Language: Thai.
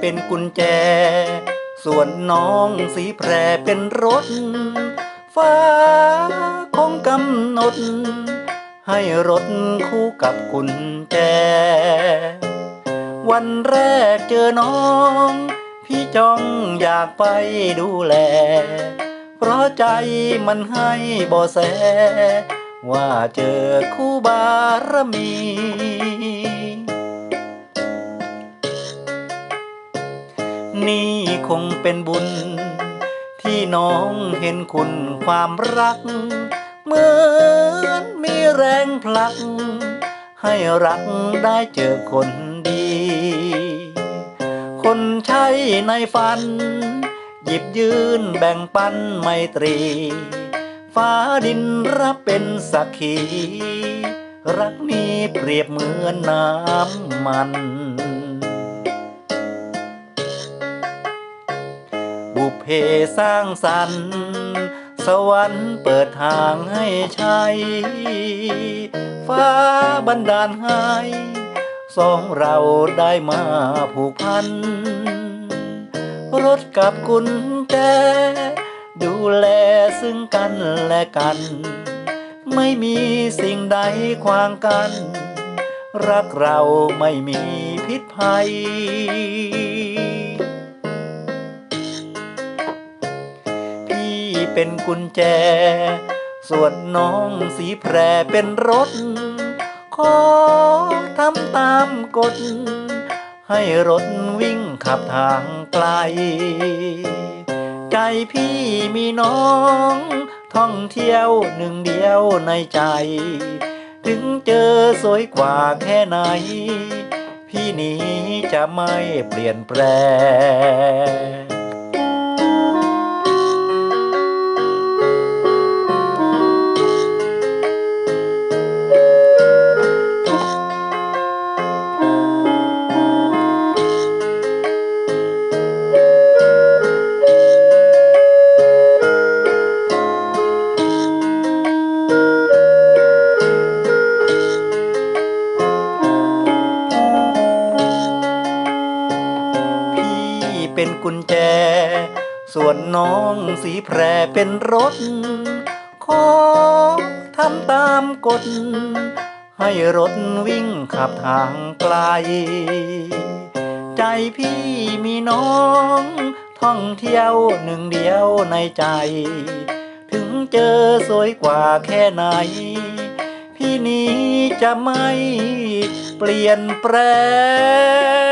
เป็นกุญแจ ส่วนน้องสีแพรเป็นรถ ฟ้าคงกำหนด ให้รถคู่กับกุญแจ วันแรกเจอน้อง พี่จ้องอยากไปดูแล เพราะใจมันให้เบอแส ว่าเจอคู่บารมี นี่คงเป็นบุญ ที่น้องเห็นคุณความรัก เหมือนมีแรงผลัก ให้รักได้เจอคนดี คนใช้ในฝัน หยิบยืนแบ่งปันไมตรี ฟ้าดินรับเป็นสักขี รักนี้เปรียบเหมือนน้ำมัน บุเพสร้างสรรค์ สวรรค์เปิดทางให้ใช้ฟ้าบันดาลให้สองเราได้มาผูกพัน รถกับกุญแจดูแลซึ่งกันและกัน ไม่มีสิ่งใดขวางกัน รักเราไม่มีพิษภัย เป็นกุญแจ ส่วนน้องสีแพรเป็นรถ ขอทำตามกฎ ให้รถวิ่งขับทางไกล ใจพี่มีน้อง ท่องเที่ยวหนึ่งเดียวในใจ ถึงเจอสวยกว่าแค่ไหน พี่นี้จะไม่เปลี่ยนแปลง เป็นกุญแจ ส่วนน้องสีแพรเป็นรถ ขอทำตามกฎ ให้รถวิ่งขับทางไกล ใจพี่มีน้อง ท่องเที่ยวหนึ่งเดียวในใจ ถึงเจอสวยกว่าแค่ไหน พี่นี้จะไม่เปลี่ยนแปลง